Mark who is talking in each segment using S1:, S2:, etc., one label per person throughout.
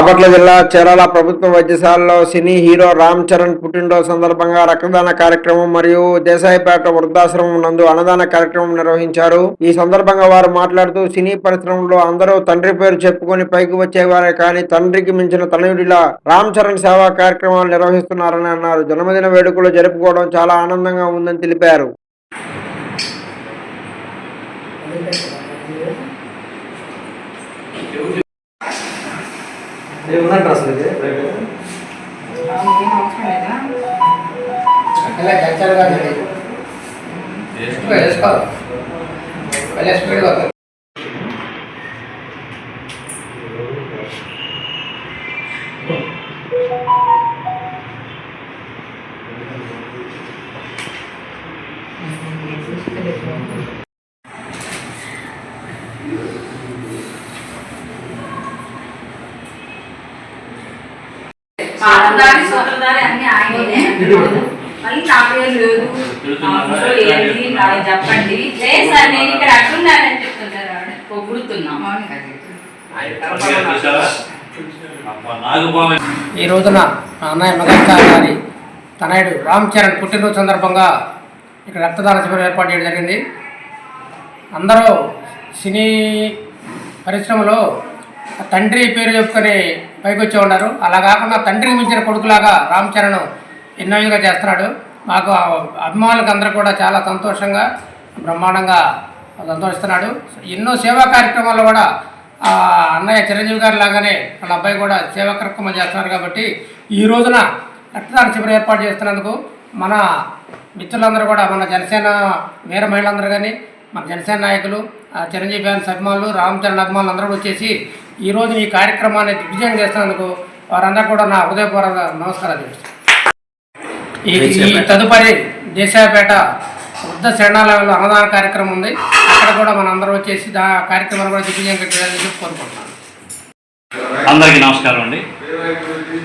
S1: బాపట్ల జిల్లా చీరాల ప్రభుత్వ వైద్యశాలలో సినీ హీరో రామ్ చరణ్ పుట్టినరోజు సందర్భంగా రక్తదాన కార్యక్రమం మరియు దేశాయిపేట వృద్ధాశ్రమం నందు అన్నదాన కార్యక్రమం నిర్వహించారు. ఈ సందర్భంగా వారు మాట్లాడుతూ సినీ పరిశ్రమలో అందరూ తండ్రి పేరు చెప్పుకొని పైకి వచ్చేవారే కానీ తండ్రికి మించిన తనయుడిలా రామ్ చరణ్ సేవా కార్యక్రమాలు నిర్వహిస్తున్నారని అన్నారు. జన్మదిన వేడుకలు జరుపుకోవడం చాలా ఆనందంగా ఉందని తెలిపారు.
S2: ఏమన్నట్టు అసలు ఇది
S3: అట్లా కల్చర్
S4: మాట్లాడి సూత్రధారి అన్ని ఆయనే మళ్ళీ నా పేరు లేదు ఏంటి? చెప్పండి. లేదు సార్ నేను ఇక్కడ అట్లున్నానని చెప్తున్నారు ఆవిడ. పొగుడుతున్నాం.
S3: ఈ రోజున మా అన్నయ్య మెగాస్టార్ గారి తనయుడు రామ్ చరణ్ పుట్టినరోజు సందర్భంగా ఇక్కడ రక్తదాన శిబిరం ఏర్పాటు చేయడం జరిగింది. అందరూ సినీ పరిశ్రమలో తండ్రి పేరు చెప్పుకొని పైకి వచ్చి ఉన్నారు. అలా కాకుండా తండ్రికి మించిన కొడుకులాగా రామ్ చరణ్ ఎన్నో విధంగా చేస్తున్నాడు. మాకు అభిమానులకు అందరూ కూడా చాలా సంతోషంగా బ్రహ్మాండంగా సంతోషిస్తున్నాడు. ఎన్నో సేవా కార్యక్రమాల్లో కూడా అన్నయ్య చిరంజీవి గారు లాగానే వాళ్ళ అబ్బాయి కూడా సేవా కార్యక్రమాలు చేస్తున్నారు కాబట్టి ఈ రోజున రక్తదాన శిబిరం ఏర్పాటు చేస్తున్నందుకు మన మిత్రులందరూ కూడా మన జనసేన వీర మహిళలందరూ కానీ మన జనసేన నాయకులు ఆ చిరంజీవి ఫ్యాన్స్ అభిమానులు రామ్ చరణ్ అభిమానులు అందరూ వచ్చేసి ఈ రోజు ఈ కార్యక్రమాన్ని దిగ్విజయం చేస్తున్నందుకు వారందరూ కూడా నా హృదయపూర్వక నమస్కారాలు ఈ తదుపరి దేశాయపేట వృద్ధ శరణాలయంలో అన్నదాన కార్యక్రమం ఉంది. అక్కడ కూడా మన అందరూ వచ్చేసి దా కార్యక్రమాన్ని కూడా దిగ్విజయం చేయాలని చెప్పి కోరుకుంటున్నాను.
S5: అందరికీ నమస్కారం అండి.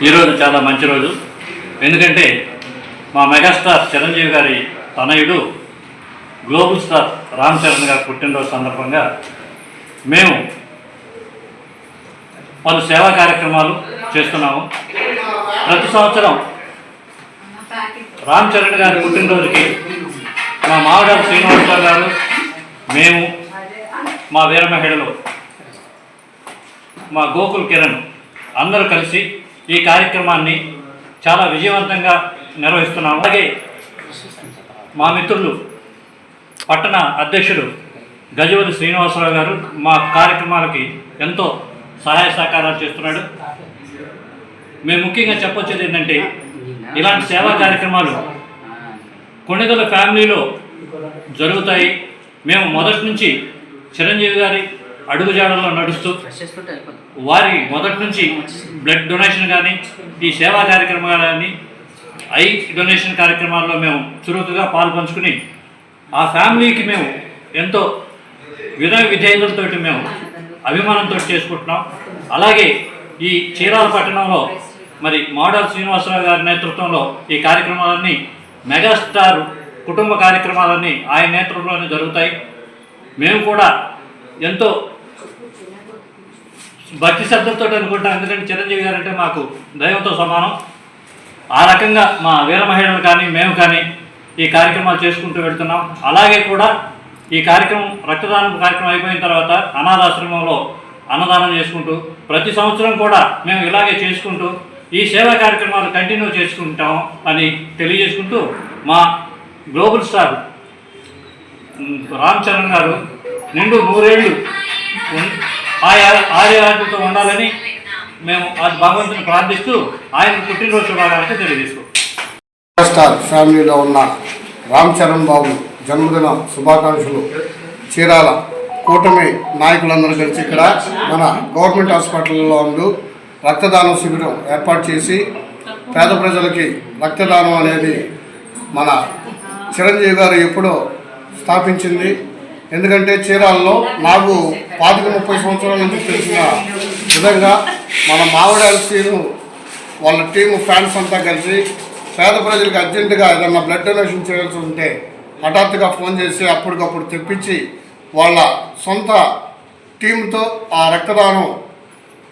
S5: ఈరోజు చాలా మంచి రోజు. ఎందుకంటే మా మెగాస్టార్ చిరంజీవి గారి తనయుడు గ్లోబల్ స్టార్ రామ్ చరణ్ గారి పుట్టినరోజు సందర్భంగా మేము పలు సేవా కార్యక్రమాలు చేస్తున్నాము. ప్రతి సంవత్సరం రామ్ చరణ్ గారి పుట్టినరోజుకి మా మావడారు శ్రీనివాసరావు గారు మేము మా వీరమహిళలు మా గోకుల్ కిరణ్ అందరూ కలిసి ఈ కార్యక్రమాన్ని చాలా విజయవంతంగా నిర్వహిస్తున్నాము. అలాగే మా మిత్రులు పట్టణ అధ్యక్షుడు గజవతి శ్రీనివాసరావు గారు మా కార్యక్రమాలకి ఎంతో సహాయ సహకారాలు చేస్తున్నాడు. మేము ముఖ్యంగా చెప్పొచ్చేది ఏంటంటే ఇలాంటి సేవా కార్యక్రమాలు కొణిదల ఫ్యామిలీలో జరుగుతాయి. మేము మొదటి నుంచి చిరంజీవి గారి అడుగుజాడల్లో నడుస్తూ వారి మొదటి నుంచి బ్లడ్ డొనేషన్ కానీ ఈ సేవా కార్యక్రమాలు కానీ ఐ డొనేషన్ కార్యక్రమాల్లో మేము చురుకుగా పాల్పంచుకుని ఆ ఫ్యామిలీకి మేము ఎంతో వినయ విధేయతలతో మేము అభిమానంతో చేసుకుంటున్నాం. అలాగే ఈ చీరాల పట్టణంలో మరి మోడల్ శ్రీనివాసరావు గారి నేతృత్వంలో ఈ కార్యక్రమాలన్నీ మెగాస్టార్ కుటుంబ కార్యక్రమాలన్నీ ఆయన నేతృత్వంలోనే జరుగుతాయి. మేము కూడా ఎంతో భక్తి శ్రద్ధలతో అనుకుంటాం. ఎందుకంటే చిరంజీవి గారు అంటే మాకు దైవంతో సమానం. ఆ రకంగా మా వీర మహిళలు కానీ మేము కానీ ఈ కార్యక్రమాలు చేసుకుంటూ వెళ్తున్నాం. అలాగే కూడా ఈ కార్యక్రమం రక్తదానం కార్యక్రమం అయిపోయిన తర్వాత అనాథాశ్రమంలో అన్నదానం చేసుకుంటూ ప్రతి సంవత్సరం కూడా మేము ఇలాగే చేసుకుంటూ ఈ సేవా కార్యక్రమాలు కంటిన్యూ చేసుకుంటాం అని తెలియజేసుకుంటూ మా గ్లోబల్ స్టార్ రామ్ చరణ్ గారు నిండు నూరేళ్ళు ఉన్- ఆయా ఆర్యాలతో ఉండాలని మేము ఆ భగవంతుని ప్రార్థిస్తూ ఆయన పుట్టినరోజు శుభాకాంక్షలు తెలియజేస్తాం.
S6: స్టార్ ఫ్యామిలీలో ఉన్న రామ్ చరణ్ బాబు జన్మదిన శుభాకాంక్షలు. చీరాల కూటమి నాయకులందరూ కలిసి ఇక్కడ మన గవర్నమెంట్ హాస్పిటల్లో ఉండు రక్తదానం శిబిరం ఏర్పాటు చేసి పేద ప్రజలకి రక్తదానం అనేది మన చిరంజీవి గారు ఎప్పుడో స్థాపించింది. ఎందుకంటే చీరాలలో నాకు పాతిక ముప్పై సంవత్సరాల నుంచి తెలిసిన విధంగా మన మావిడాల సీను వాళ్ళ టీము ఫ్యాన్స్ అంతా కలిసి పేద ప్రజలకు అర్జెంటుగా ఏదన్నా బ్లడ్ డొనేషన్ చేయాల్సి ఉంటే హఠాత్తుగా ఫోన్ చేసి అప్పటికప్పుడు తెప్పించి వాళ్ళ సొంత టీంతో ఆ రక్తదానం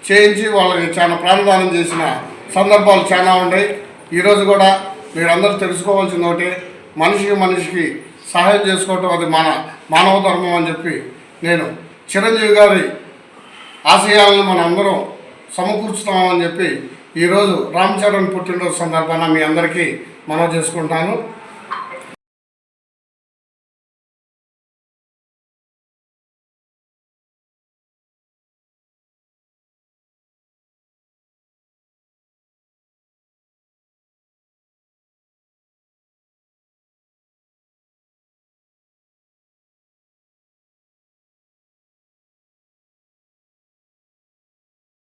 S6: చేయించి వాళ్ళకి చాలా ప్రాణదానం చేసిన సందర్భాలు చాలా ఉన్నాయి. ఈరోజు కూడా మీరందరూ తెలుసుకోవాల్సింది ఒకటి మనిషికి మనిషికి సహాయం చేసుకోవటం అది మన మానవ ధర్మం అని చెప్పి నేను చిరంజీవి గారి ఆశయాలను మనం అందరం సమకూర్చుతామని చెప్పి ఈరోజు రామ్ చరణ్ పుట్టినరోజు సందర్భాన మీ అందరికీ మనవి చేసుకుంటాను.